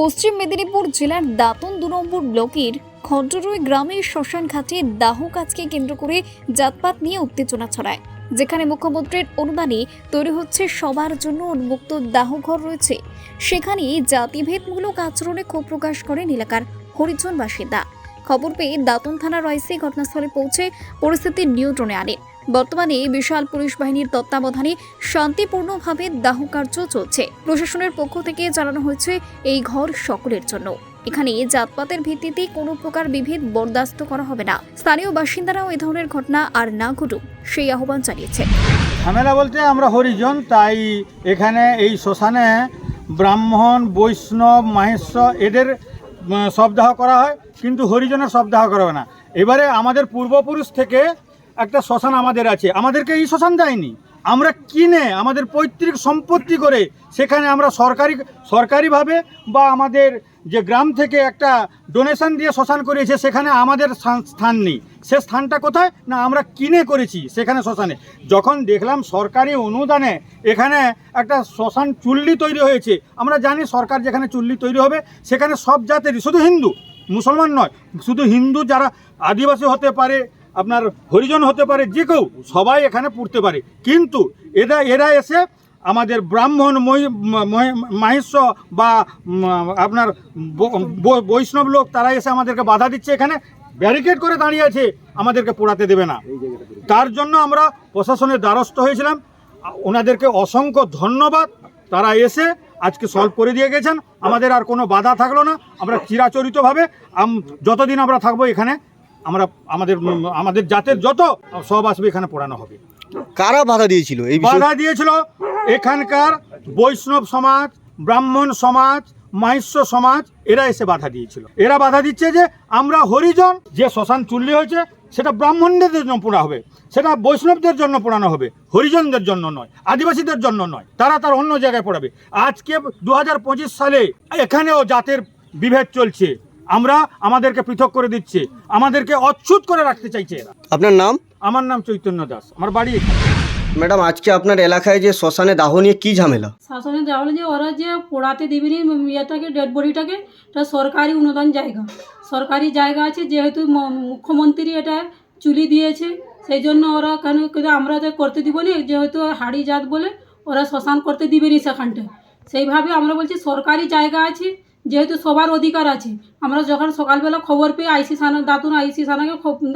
পশ্চিম মেদিনীপুর জেলার দাঁতন দু নম্বর ব্লকের খণ্ডরুই গ্রামের শ্মশান ঘাটে দাহ কাজকে কেন্দ্র করে জাতপাত নিয়ে উত্তেজনা ছড়ায়, যেখানে মুখ্যমন্ত্রীর অনুদানে তৈরি হচ্ছে সবার জন্য উন্মুক্ত দাহঘর রয়েছে। সেখানে জাতিভেদমূলক আচরণে ক্ষোভ প্রকাশ করেন এলাকার হরিজন বাসিন্দা খবর পেয়ে দাঁতন থানার আইসি ঘটনাস্থলে পৌঁছে পরিস্থিতি নিয়ন্ত্রণে আনে। বর্তমানে বিশাল পুলিশ বাহিনীর তত্ত্বাবধানে শান্তিপূর্ণভাবে দাহ কার্য চলছে। প্রশাসনের পক্ষ থেকে জানানো হয়েছে এই ঘর সকলের জন্য। এখানে জাতপাতের ভিত্তিতে কোনো প্রকার বিভেদ বরদাস্ত করা হবে না। স্থানীয় বাসিন্দারাও এ ধরনের ঘটনা আর না ঘটুক সেই আহ্বান জানিয়েছে। ঝামেলা বলতে আমরা হরিজন তাই এখানে এই শ্মশানে ব্রাহ্মণ বৈষ্ণব মাহেশ্বর এদের উম, শবদাহ করা হয় কিন্তু হরিজনের শবদাহ করা হয় না। এবারে আমাদের পূর্বপুরুষ থেকে একটা শ্মশান আমাদের আছে। আমাদেরকে এই শ্মশান দেয়নি। আমরা কিনে আমাদের পৈতৃক সম্পত্তি করে সেখানে আমরা সরকারি, সরকারিভাবে বা আমাদের যে গ্রাম থেকে একটা ডোনেশন দিয়ে শ্মশান করিয়েছে সেখানে আমাদের স্থান- নেই। সে স্থানটা কোথায়? না, আমরা কিনে করেছি সেখানে শ্মশানে। যখন দেখলাম সরকারি অনুদানে এখানে একটা শ্মশান চুল্লি তৈরি হয়েছে, আমরা জানি সরকার যেখানে চুল্লি তৈরি হবে, সেখানে সব জাতেরই, শুধু হিন্দু, মুসলমান নয়, শুধু হিন্দু যারা আদিবাসী হতে পারে আপনার হরিজন হতে পারে, যে কেউ, সবাই এখানে পড়তে পারে। কিন্তু এরা এরা এসে আমাদের ব্রাহ্মণ মহি- মহি- মাহিষ্য বা আপনার বৈষ্ণব লোক, তারা এসে আমাদেরকে বাধা দিচ্ছে এখানে ব্যারিকেড করে দাঁড়িয়ে আছে, আমাদেরকে পোড়াতে দেবে না। তার জন্য আমরা প্রশাসনের দ্বারস্থ হয়েছিলাম। ওনাদেরকে অসংখ্য ধন্যবাদ। তারা এসে আজকে সলভ করে দিয়ে গেছেন। আমাদের আর কোনো বাধা থাকল না। আমরা চিরাচরিতভাবে যতদিন আমরা থাকব এখানে আমরা আমাদের আমাদের জাতের যত সব আসবে এখানে পড়ানো হবে। কারা বাধা দিয়েছিল এই বাধা দিয়েছিল এখানকার বৈষ্ণব সমাজ ব্রাহ্মণ সমাজ মাহিষ্য সমাজ এরা এসে বাধা দিয়েছিল। এরা বাধা দিচ্ছে যে আমরা হরিজন যে শ্মশান চুল্লি হয়েছে সেটা ব্রাহ্মণদের জন্য পোড়া হবে সেটা বৈষ্ণবদের জন্য পোড়ানো হবে হরিজনদের জন্য নয় আদিবাসীদের জন্য নয় তারা তার অন্য জায়গায় পড়াবে। আজকে দু হাজার পঁচিশ সালে এখানেও জাতের বিভেদ চলছে। আমরা আমাদেরকে পৃথক করে দিচ্ছে। আমাদেরকে অচ্ছুত করে রাখতে চাইছে এরা। আপনার নাম? আমার নাম চৈতন্য দাস। আমার বাড়ি ম্যাডাম আজকে আপনার এলাকায় যে শ্মশানে দাহ নিয়ে কি ঝামেলা? দেওয়া হলো যে ওরা যে পোড়াতে দেবেনি ইয়েটাকে ডেড বডিটাকে এটা সরকারি অনুদান জায়গা। সরকারি জায়গা আছে যেহেতু ম- মুখ্যমন্ত্রী এটা চুলি দিয়েছে সেই জন্য ওরা কেন কেন আমরা যে করতে দিব না যেহেতু হাড়ি জাত বলে ওরা শ্মশান করতে দিবেনি সেখানটায়। সেইভাবে আমরা বলছি সরকারি জায়গা আছে যেহেতু সবার অধিকার আছে। আমরা যখন সকালবেলা খবর পেয়ে আইসি থানা দাতুন আইসি থানাকে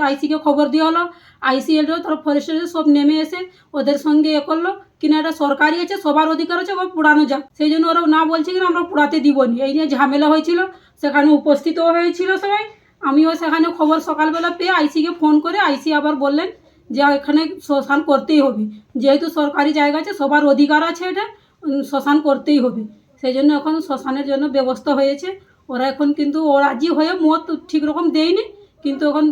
আইসিকে খবর দেওয়া হলো, আইসি এলো, তারপর ফরেস্টার সব নেমে এসে ওদের সঙ্গে এ করল। কিনা এটা সরকারি আছে, সবার অধিকার আছে ওরা পোড়ানো যাক। সেই জন্য ওরা না বলছে কিনা আমরা পোড়াতে দিব নি এই নিয়ে ঝামেলা হয়েছিল। সেখানে উপস্থিতও হয়েছিল সবাই। আমিও সেখানে খবর সকালবেলা পেয়ে আইসিকে ফোন করে আইসি আবার বললেন যে এখানে শ্মশান করতেই হবে। যেহেতু সরকারি জায়গা আছে, সবার অধিকার আছে এটা শ্মশান করতেই হবে। সেই জন্য এখন শ্মশানের জন্য ব্যবস্থা হয়েছে। ওরা এখন কিন্তু ও রাজি হয়ে মত ঠিক রকম দেয়নি কিন্তু এখন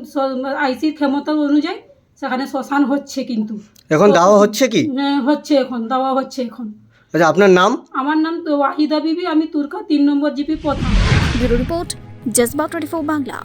আইসির ক্ষমতা অনুযায়ী সেখানে শ্মশান হচ্ছে কিন্তু। এখন দাওয়া হচ্ছে কি? হ্যাঁ, হচ্ছে এখন দাওয়া হচ্ছে এখন। আচ্ছা আপনার নাম? আমার নাম তো ওয়াহিদা বিবি আমি তুর্কা তিন নম্বর জিপি প্রধান। Bureau report Jajba twenty Bangla.